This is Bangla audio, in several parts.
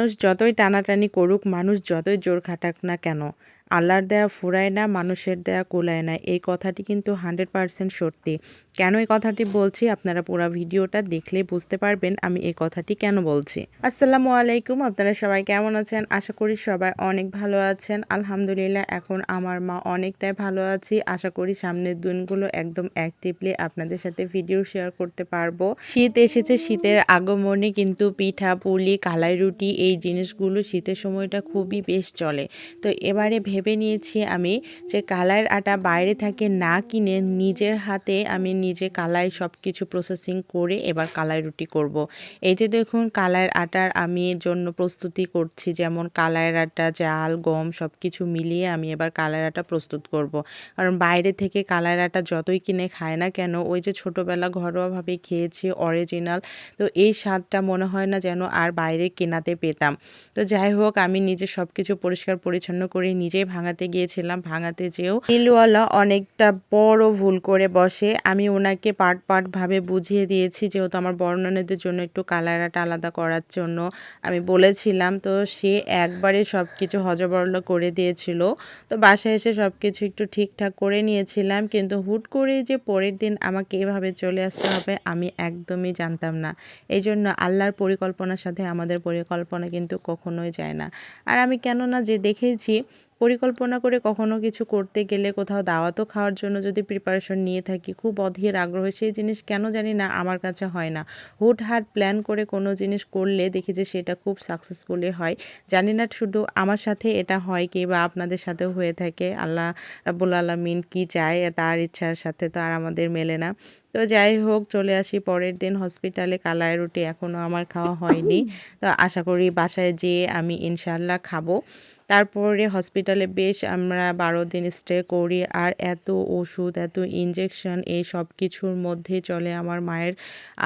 মানুষ যতই টানাটানি করুক মানুষ যতই জোর খাটাক না কেন আল্লাহর দেয়া ফুরায় না, মানুষের দেয়া কোলায় না। এই কথাটি কিন্তু হান্ড্রেড পারসেন্ট সত্যি। কেন এই কথাটি বলছি? আপনারা পুরো ভিডিওটা দেখলে বুঝতে পারবেন আমি এই কথাটি কেন বলছি। আসসালামু আলাইকুম, আপনারা সবাই কেমন আছেন? আশা করি সবাই অনেক ভালো আছেন। আলহামদুলিল্লাহ, এখন আমার মা অনেকটাই ভালো আছি। আশা করি সামনের দিনগুলো একদম অ্যাক্টিভলি আপনাদের সাথে ভিডিও শেয়ার করতে পারব। শীত এসেছে, শীতের আগমনে কিন্তু পিঠা, পুলি, কালাই রুটি এই জিনিসগুলো শীতের সময়টা খুবই বেশ চলে। তো এবারে ভেবে নিয়েছি আমি যে কালাইয়ের আটা বাইরে থেকে না কিনে নিজের হাতে আমি নিজে কালাই সব কিছু প্রসেসিং করে এবার কালাই রুটি করব। এই যে দেখুন কালাইয়ের আটার আমি জন্য প্রস্তুতি করছি, যেমন কালাইয়ের আটা চাল গম সব কিছু মিলিয়ে আমি এবার কালাইয়ের আটা প্রস্তুত করব। কারণ বাইরে থেকে কালাইয়ের আটা যতই কিনে খায় না কেন, ওই যে ছোটোবেলা ঘরোয়াভাবে খেয়েছি অরিজিনাল তো এই স্বাদটা মনে হয় না যেন আর বাইরে কেনাতে পেতাম তো যাই হোক, আমি নিজে সব কিছু পরিষ্কার পরিচ্ছন্ন করে নিজেই ভাঙাতে গিয়েছিলাম, ভাঙাতে যেও। মিলওয়ালা অনেকটা বড় ভুল করে বসে। আমি ওনাকে পার্ট পার্ট ভাবে বুঝিয়ে দিয়েছি, যেহেতু আমার বর্ণনাদের জন্য একটু কালারাটা আলাদা করার জন্য। আমি বলেছিলাম, তো সে একবারে সব কিছু হজবরল করে দিয়েছিল। তো বাসায় এসে সব কিছু একটু ঠিকঠাক করে নিয়েছিলাম, কিন্তু হুট করে যে পরের দিন আমাকে এভাবে চলে আসতে হবে, আমি একদমই জানতাম না। এই জন্য আল্লাহর পরিকল্পনার সাথে আমাদের পরিকল্পনা কিন্তু কখনোই যায় না। আর আমি কেননা যে দেখেছি পরিকল্পনা করে কখনো কিছু করতে গেলে কোথাও দাওয়াতও খাওয়ার জন্য যদি প্রিপারেশন নিয়ে থাকি, খুব অধীর আগ্রহ সেই জিনিস কেন জানি না আমার কাছে হয় না। হুটহাট প্ল্যান করে কোনো জিনিস করলে দেখি যে সেটা খুব সাকসেসফুলি হয়। জানি না শুধু আমার সাথে এটা হয় কি বা আপনাদের সাথেও হয়ে থাকে। আল্লাহ রাবুল আলমিন কী চায়, তার ইচ্ছার সাথে তো আর আমাদের মেলে না। তো যাই হোক, চলে আসি পরের দিন হসপিটালে কালাই রুটি এখনও আমার খাওয়া হয়নি। তো আশা করি বাসায় যেয়ে আমি ইনশাল্লাহ খাব। তারপরে হসপিটালে বেশ আমরা বারো দিন স্টে করি আর এত ওষুধ, এত ইঞ্জেকশন এই সব কিছুর মধ্যে চলে আমার মায়ের।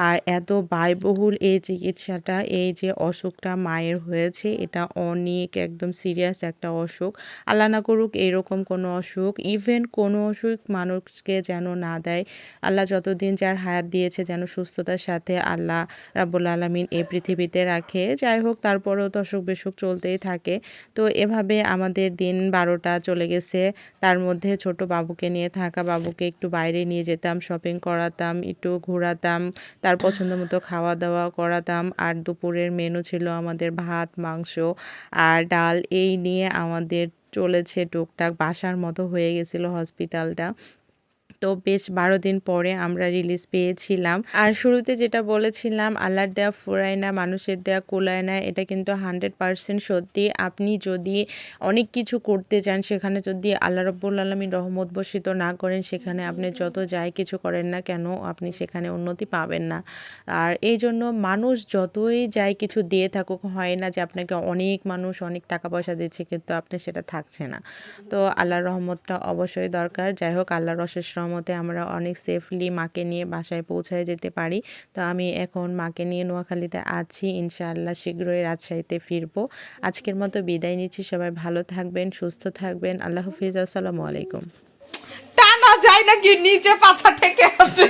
আর এত ব্যয়বহুল এই চিকিৎসাটা, এই যে অসুখটা মায়ের হয়েছে, এটা অনেক একদম সিরিয়াস একটা অসুখ। আল্লাহ না করুক এরকম কোনো অসুখ ইভেন কোনো অসুখ মানুষকে যেন না দেয়। আল্লাহ যতদিন যার হায়াত দিয়েছে যেন সুস্থতার সাথে আল্লাহ রাবুল আলমিন এই পৃথিবীতে রাখে। যাই হোক, তারপরেও তো অসুখ বিসুখ চলতেই থাকে। তো এভাবে আমাদের দিন বারোটা চলে গেছে। তার মধ্যে ছোট বাবুকে নিয়ে থাকা বাবুকে একটু বাইরে নিয়ে যেতাম শপিং করাতাম, একটু ঘোরাতাম, তার পছন্দ মতো খাওয়া দাওয়া করাতাম। আর দুপুরের মেনু ছিল আমাদের ভাত, মাংস আর ডাল। এই নিয়ে আমাদের চলেছে টুকটাক। বাসার মতো হয়ে গেছিল হসপিটালটা তো বেশ বারো দিন পরে আমরা রিলিজ পেয়েছিলাম। আর শুরুতে যেটা বলেছিলাম, আল্লাহর দেয়া ফুরায় না মানুষের দেয়া কোলায় না এটা কিন্তু হান্ড্রেড পারসেন্ট সত্যি। আপনি যদি অনেক কিছু করতে চান, সেখানে যদি আল্লাহ রব্বুল আলমী রহমত বসিত না করেন, সেখানে আপনি যত যাই কিছু করেন না কেন, আপনি সেখানে উন্নতি পাবেন না। আর এই জন্য মানুষ যতই যাই কিছু দিয়ে থাকুক, হয় না যে আপনাকে অনেক মানুষ অনেক টাকা পয়সা দিচ্ছে, কিন্তু আপনি সেটা থাকছে না। তো আল্লাহর রহমতটা অবশ্যই দরকার। যাই হোক, আল্লাহর অশেষ রহমতে আমরা অনেক সেফলি মাকে নিয়ে বাসায় পৌঁছায় যেতে পারি। তো আমি এখন মাকে নিয়ে নোয়াখালীতে আছি। ইনশাআল্লাহ শীঘ্রই রাজশাহীতে ফিরবো। আজকের মতো বিদায় নিচ্ছি। সবাই ভালো থাকবেন সুস্থ থাকবেন। আল্লাহ হাফিজ। আসসালামু আলাইকুম। টানা যায় নাকি নিচে পাছা থেকে আছে?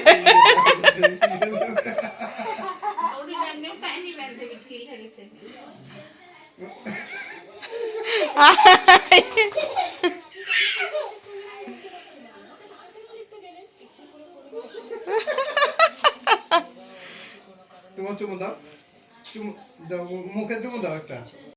তোমার চুমু দাও। চুমু দাও মুখে চুমু দাও একটা।